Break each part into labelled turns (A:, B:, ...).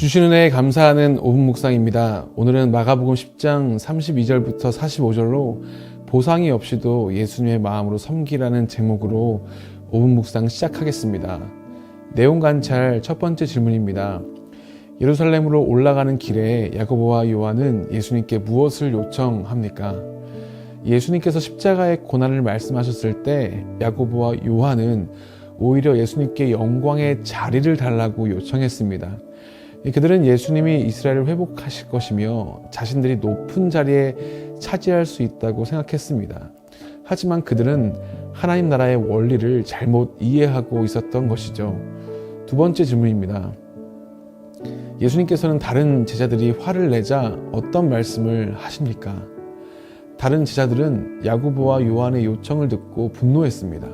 A: 주시는 애 감사하는 5분 묵상입니다. 오늘은 마가복음 10장 32절부터 45절로 보상이 없이도 예수님의 마음으로 섬기라는 제목으로 5분 묵상 시작하겠습니다. 내용 관찰 첫 번째 질문입니다. 예루살렘으로 올라가는 길에 야고보와 요한은 예수님께 무엇을 요청합니까? 예수님께서 십자가의 고난을 말씀하셨을 때 야고보와 요한은 오히려 예수님께 영광의 자리를 달라고 요청했습니다. 그들은 예수님이 이스라엘을 회복하실 것이며 자신들이 높은 자리에 차지할 수 있다고 생각했습니다. 하지만 그들은 하나님 나라의 원리를 잘못 이해하고 있었던 것이죠. 두 번째 질문입니다. 예수님께서는 다른 제자들이 화를 내자 어떤 말씀을 하십니까? 다른 제자들은 야고보와 요한의 요청을 듣고 분노했습니다.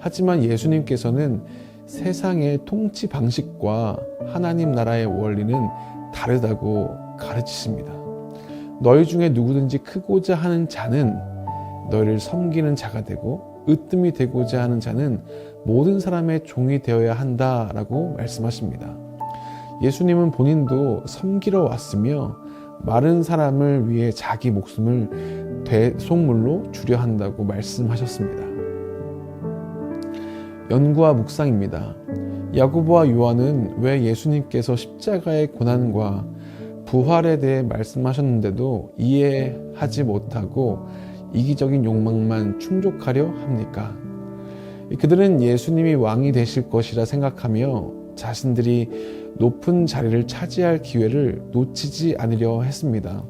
A: 하지만 예수님께서는 세상의 통치 방식과 하나님 나라의 원리는 다르다고 가르치십니다. 너희 중에 누구든지 크고자 하는 자는 너희를 섬기는 자가 되고 으뜸이 되고자 하는 자는 모든 사람의 종이 되어야 한다라고 말씀하십니다. 예수님은 본인도 섬기러 왔으며 마른 사람을 위해 자기 목숨을 대속물로 주려 한다고 말씀하셨습니다. 연구와 묵상입니다. 야고보와 요한은 왜 예수님께서 십자가의 고난과 부활에 대해 말씀하셨는데도 이해하지 못하고 이기적인 욕망만 충족하려 합니까? 그들은 예수님이 왕이 되실 것이라 생각하며 자신들이 높은 자리를 차지할 기회를 놓치지 않으려 했습니다.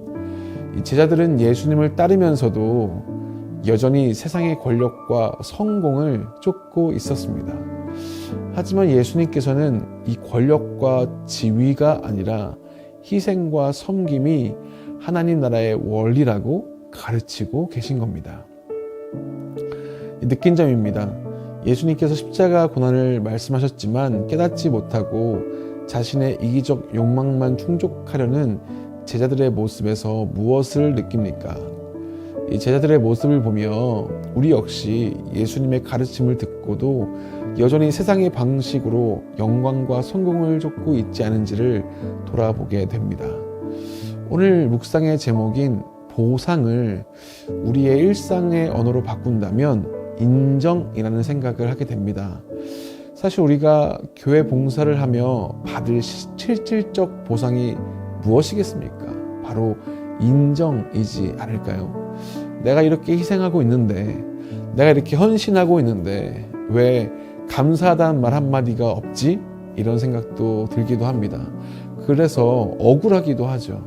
A: 제자들은 예수님을 따르면서도 여전히 세상의 권력과 성공을 쫓고 있었습니다. 하지만 예수님께서는 이 권력과 지위가 아니라 희생과 섬김이 하나님 나라의 원리라고 가르치고 계신 겁니다. 느낀 점입니다. 예수님께서 십자가 고난을 말씀하셨지만 깨닫지 못하고 자신의 이기적 욕망만 충족하려는 제자들의 모습에서 무엇을 느낍니까? 이 제자들의 모습을 보며 우리 역시 예수님의 가르침을 듣고도 여전히 세상의 방식으로 영광과 성공을 쫓고 있지 않은지를 돌아보게 됩니다. 오늘 묵상의 제목인 보상을 우리의 일상의 언어로 바꾼다면 인정이라는 생각을 하게 됩니다. 사실 우리가 교회 봉사를 하며 받을 실질적 보상이 무엇이겠습니까? 바로 인정이지 않을까요? 내가 이렇게 희생하고 있는데, 내가 이렇게 헌신하고 있는데, 왜 감사하다는 말 한마디가 없지? 이런 생각도 들기도 합니다. 그래서 억울하기도 하죠.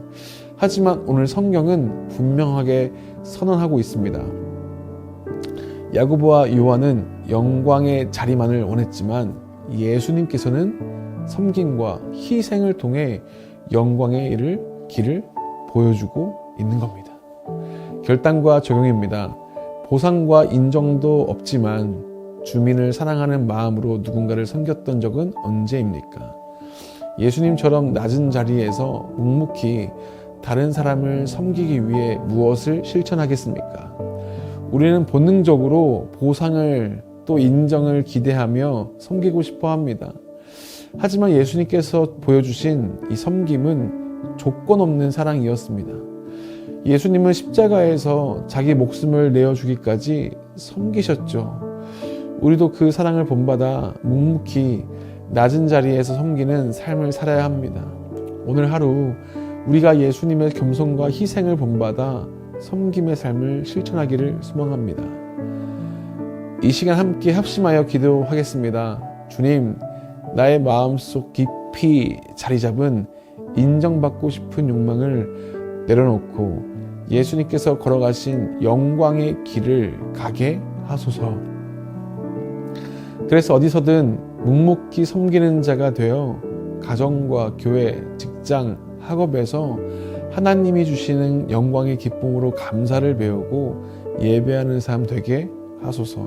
A: 하지만 오늘 성경은 분명하게 선언하고 있습니다. 야고보와 요한은 영광의 자리만을 원했지만 예수님께서는 섬김과 희생을 통해 영광의 일을 길을 보여주고 있는 겁니다. 결단과 적용입니다. 보상과 인정도 없지만 주민을 사랑하는 마음으로 누군가를 섬겼던 적은 언제입니까? 예수님처럼 낮은 자리에서 묵묵히 다른 사람을 섬기기 위해 무엇을 실천하겠습니까? 우리는 본능적으로 보상을 또 인정을 기대하며 섬기고 싶어 합니다. 하지만 예수님께서 보여주신 이 섬김은 조건 없는 사랑이었습니다. 예수님은 십자가에서 자기 목숨을 내어주기까지 섬기셨죠. 우리도 그 사랑을 본받아 묵묵히 낮은 자리에서 섬기는 삶을 살아야 합니다. 오늘 하루 우리가 예수님의 겸손과 희생을 본받아 섬김의 삶을 실천하기를 소망합니다. 이 시간 함께 합심하여 기도하겠습니다. 주님, 나의 마음속 깊이 자리 잡은 인정받고 싶은 욕망을 내려놓고 예수님께서 걸어가신 영광의 길을 가게 하소서. 그래서 어디서든 묵묵히 섬기는 자가 되어 가정과 교회, 직장, 학업에서 하나님이 주시는 영광의 기쁨으로 감사를 배우고 예배하는 삶 되게 하소서.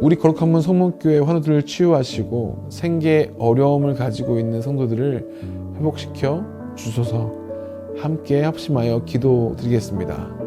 A: 우리 거룩한 문 성문교회 환우들을 치유하시고 생계에 어려움을 가지고 있는 성도들을 회복시켜 주소서 함께 합심하여 기도 드리겠습니다.